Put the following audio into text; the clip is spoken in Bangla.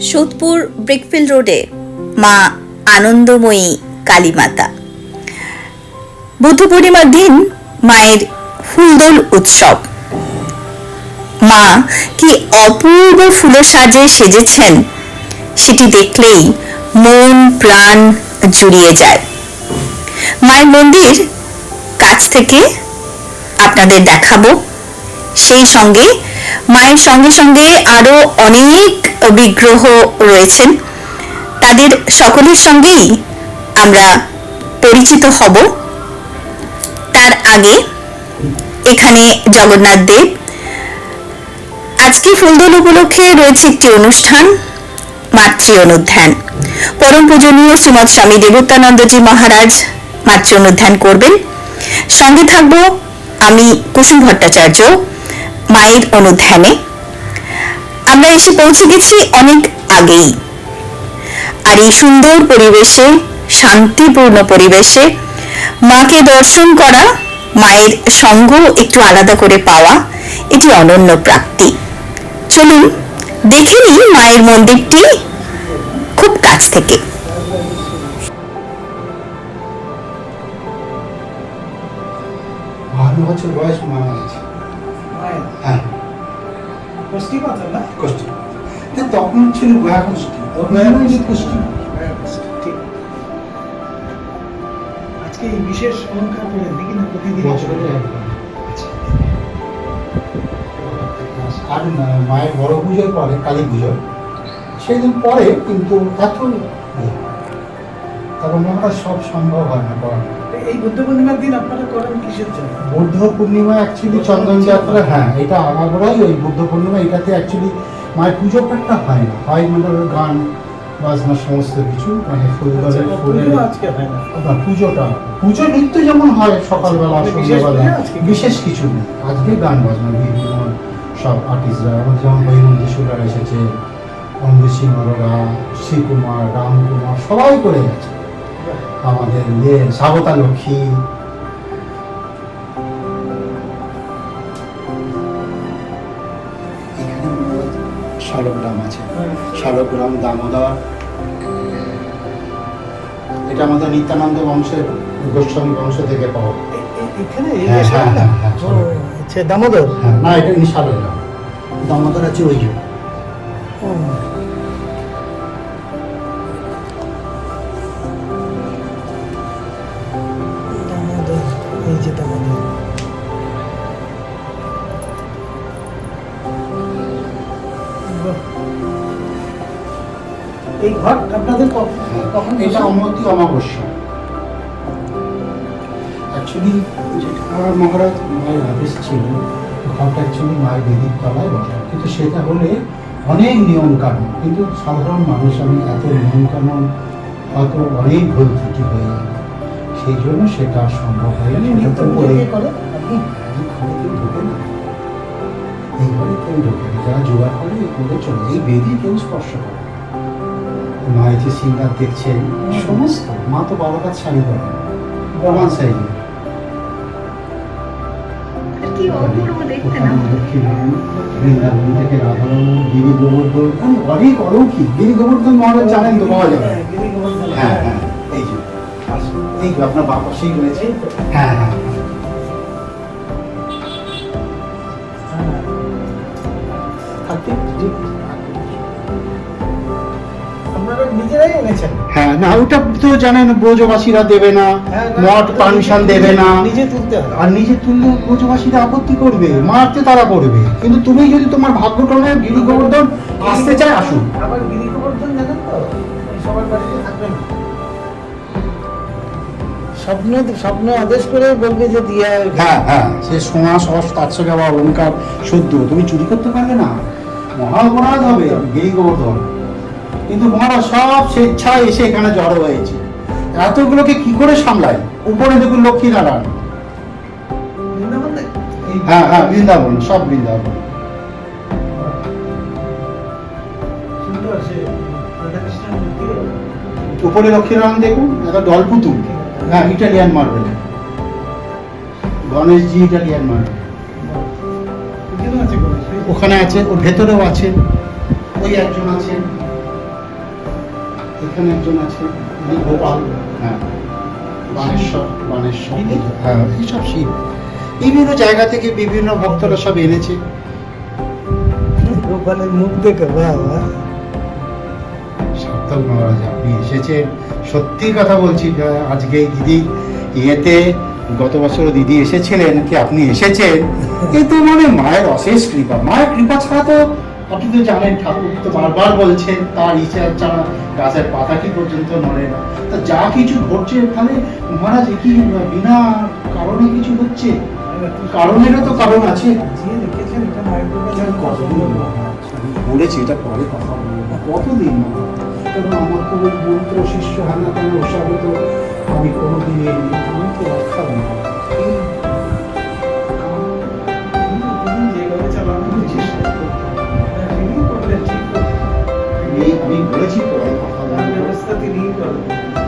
সোদপুর ব্রিকফিল্ড রোডে মা আনন্দময়ী কালীমাতা। বুদ্ধ পূর্ণিমার দিন মায়ের ফুলদোল উৎসব। মা কি অপূর্ব ফুলো সাজে সেজেছেন সেটি দেখলেই মন প্রাণ জুড়িয়ে যায়। মায়ের মন্দির কাছ থেকে আপনাদের দেখাবো। সেই সঙ্গে, মায়ের সঙ্গে সঙ্গে আরও অনেক বিগ্রহ রয়েছেন। তাদের সকলের সঙ্গেই আমরা পরিচিত হব। তার আগে এখানে জগন্নাথ দেব। আজকে ফুলদোল উপলক্ষে রয়েছে একটি অনুষ্ঠান মাতৃ অনুধ্যান পরম পূজনীয় শ্রীমৎ স্বামী দেবোত্তানন্দজি মহারাজ মাতৃ অনুধ্যান করবেন। সঙ্গে থাকব আমি কুসুম ভট্টাচার্য, মায়ের অনুধ্যানে। এসে পৌঁছে গেছি অনেক আগেই। আর এই সুন্দর পরিবেশে শান্তিপূর্ণ পরিবেশে মাকে দর্শন করা মায়ের সঙ্গ একটু আলাদা করে পাওয়া এটি অনন্য প্রাপ্তি। চলুন দেখে নিই মায়ের মন্দিরটি খুব কাছ থেকে। বছর বয়স গেছে হ্যাঁ। কষ্টি কথা না? কষ্ট। তখন ছিল গয়া কষ্টি। গয়া কষ্টি। আজকে এই বিশেষ অলঙ্কার পরে না প্রতিদিন বছরে আর মায়ের বড় পুজোর পরে কালী পুজো সেই দিন পরে কিন্তু এত। তারপর মহারাজ সব সম্ভব হয় না করা এই বুদ্ধ পূর্ণিমার দিন আপনারা করেন কিসের জন্য? বুদ্ধ পূর্ণিমা অ্যাকচুয়ালি চন্দন যাত্রা হ্যাঁ এটা আগাগোড়াই ওই বুদ্ধ পূর্ণিমা এটাতে অ্যাকচুয়ালি মায়ের পুজো পাঠটা হয় না। হয় মানে গান বাজনা সমস্ত কিছু মানে ফুল আচ্ছা, ফুলের না? না, পুজোটা পুজো নৃত্য যেমন হয় সকালবেলা সন্ধ্যাবেলা আজকে? বিশেষ কিছু নেই। আজকে গান বাজনা বিভিন্ন সব আর্টিস্টরা আমার যেমন সুরার এসেছে অমৃত সিং অরোরা শ্রীকুমার রামকুমার সবাই করে গেছে আমাদের ইয়ে স্বাগতা লক্ষ্মী এখানে আছে। শালগ্রাম দামোদর। এটা আমাদের নিত্যানন্দ বংশের গোস্বামী বংশ থেকে পাওয়া। এখানে এই হ্যাঁ, হ্যাঁ? হ্যাঁ। আচ্ছা দামোদর? হ্যাঁ না এটা ইনি শালগ্রাম। দামোদর আছে ওই যে। এই ঘট আপনাদের কখন? এটা? অমতি অমাবস্যা। অ্যাকচুয়ালি যেটা মহারাজ মায়ের আদেশ ছিল ঘরটা অ্যাকচুয়ালি মায়ের বেদির তলায় বসা কিন্তু সেটা হলে অনেক নিয়ম কানুন কিন্তু সাধারণ মানুষ আমি এত নিয়ম কানুন হয়তো অনেক ভুল ত্রুটি হয়ে যাবে সেই জন্য সেটা সম্ভব হয়নি। এমনি সেটা তো করে ঢোকে না। এই ঘরে কেউ ঢোকে না। যারা জোগাড় করে এই করে চলে। এই বেদি কেউ স্পর্শ করে না। মা এই যে সিঙ্গার দেখছেন। সমস্ত? মা তো বারো কাজ শাড়ি পরে প্রমাণ সাইজে কি অপূর্ব দেখতে না? লক্ষ্মীনারায়ণ বৃন্দাবন থেকে রাধারমণ গিরি গোবর্ধন অনেক অলৌকিক। গিরি গোবর্ধন মহারাজ জানেন তো পাওয়া যাবে। হ্যাঁ, হ্যাঁ। হ্যাঁ এই যে আপনার বাবা সেই রয়েছে। হ্যাঁ হ্যাঁ হ্যাঁ। এনেছেন হ্যাঁ না ওটা তো জানেন ব্রজবাসীরা দেবে না হ্যাঁ, মঠ পারমিশন দেবে না। নিজে তুলতে হবে। আর নিজে তুললে ব্রজবাসীরা আপত্তি করবে মারতে তারা করবে কিন্তু তুমি যদি তোমার ভাগ্যক্রমে গিরি গোবর্ধন আসতে চায় আসুন। আবার গিরি গোবর্ধন জানেন তো সবার বাড়িতে থাকবে না। স্বপ্ন স্বপ্ন আদেশ করে বলবে যে দিয়া হ্যাঁ হ্যাঁ সে সোনা সস তার সঙ্গে আবার অলঙ্কার সদ্য। তুমি চুরি করতে পারবে না। মহা অপরাধ হবে গিরি গোবর্ধন কিন্তু মহারাজ সব স্বেচ্ছায় এসে এখানে জড়ো হয়েছে। এতগুলোকে কি করে সামলায়? উপরে দেখুন লক্ষ্মী নারায়ণ হ্যাঁ হ্যাঁ বৃন্দাবন, সব বৃন্দাবন। উপরে লক্ষ্মীনারায়ণ দেখুন, একটা ডলপুতুল হ্যাঁ Italian marble. Ganeshji Italian marble. ওখানে আছে, ওর ভেতরেও আছে। ওই একজন আছেন এখানে একজন আছে গোপাল। হ্যাঁ। বানেশ্বর। বানেশ্বর। হ্যাঁ। এইসব শিব। বিভিন্ন জায়গা থেকে বিভিন্ন ভক্তরা সব এনেছে। গোপালের মুখ দেখে বাবা সার্থক মহারাজ আপনি এসেছেন। সত্যি কথা বলছি আজকে দিদি ইয়েতে গত বছর দিদি এসেছিলেন কি আপনি এসেছেন? এ তো মানে মায়ের অশেষ কৃপা। মায়ের কৃপা ছাড়া তো আপনি তো জানেন ঠাকুর তো বারবার বলছেন তার ইচ্ছা ছাড়া গাছের পাতাটি পর্যন্ত নড়ে না। তা যা কিছু ঘটছে তাহলে মহারাজ কি বিনা কারণে কিছু হচ্ছে? কারণেরও তো কারণ আছে। কতদিন বলেছি এটা পরে কথা বলব। কতদিন কারণ আমার তো ওই মন্ত্র শিষ্য হানা কেন ওসবে তো আমি কোনোদিন আমি তো রক্ষা না বলেছি পরে কথা ব্যবস্থা তিনিই করবেন